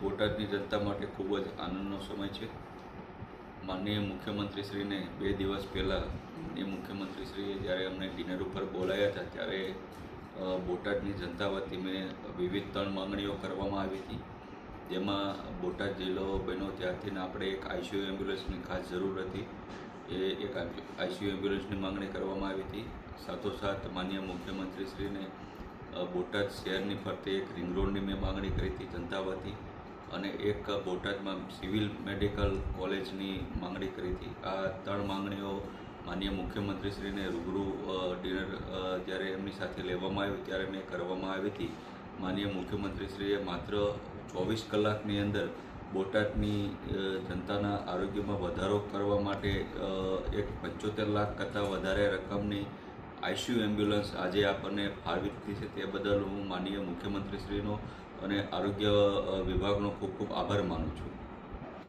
બોટાદની જનતા માટે ખૂબ જ આનંદનો સમય છે. માનનીય મુખ્યમંત્રીશ્રીને બે દિવસ પહેલાં એ મુખ્યમંત્રીશ્રીએ જ્યારે અમને ડિનર ઉપર બોલાયા હતા ત્યારે બોટાદની જનતા વતી મેં વિવિધ ત્રણ માંગણીઓ કરવામાં આવી હતી. જેમાં બોટાદ જિલ્લો બન્યો ત્યારથી આપણે એક આઈસીયુ એમ્બ્યુલન્સની ખાસ જરૂર હતી. એ એક આઈસીયુ એમ્બ્યુલન્સની માંગણી કરવામાં આવી હતી. સાથોસાથ માનનીય મુખ્યમંત્રીશ્રીને બોટાદ શહેરની ફરતે એક રિંગ રોડની મેં માંગણી કરી હતી જનતા વતી અને એક બોટાદમાં સિવિલ મેડિકલ કોલેજની માંગણી કરી હતી. આ ત્રણ માંગણીઓ માનનીય મુખ્યમંત્રીશ્રીને રૂબરૂ ડિનર જ્યારે એમની સાથે લેવામાં આવ્યું ત્યારે મેં કરવામાં આવી હતી. માનનીય મુખ્યમંત્રીશ્રીએ માત્ર ચોવીસ કલાકની અંદર બોટાદની જનતાના આરોગ્યમાં વધારો કરવા માટે એક પંચોતેર લાખ કરતાં વધારે રકમની આઈસીયુ એમ્બ્યુલન્સ આજે આપણને ફાળવી દીધી છે તે બદલ હું માનનીય મુખ્યમંત્રીશ્રીનો અને આરોગ્ય વિભાગનો ખૂબ ખૂબ આભાર માનું છું.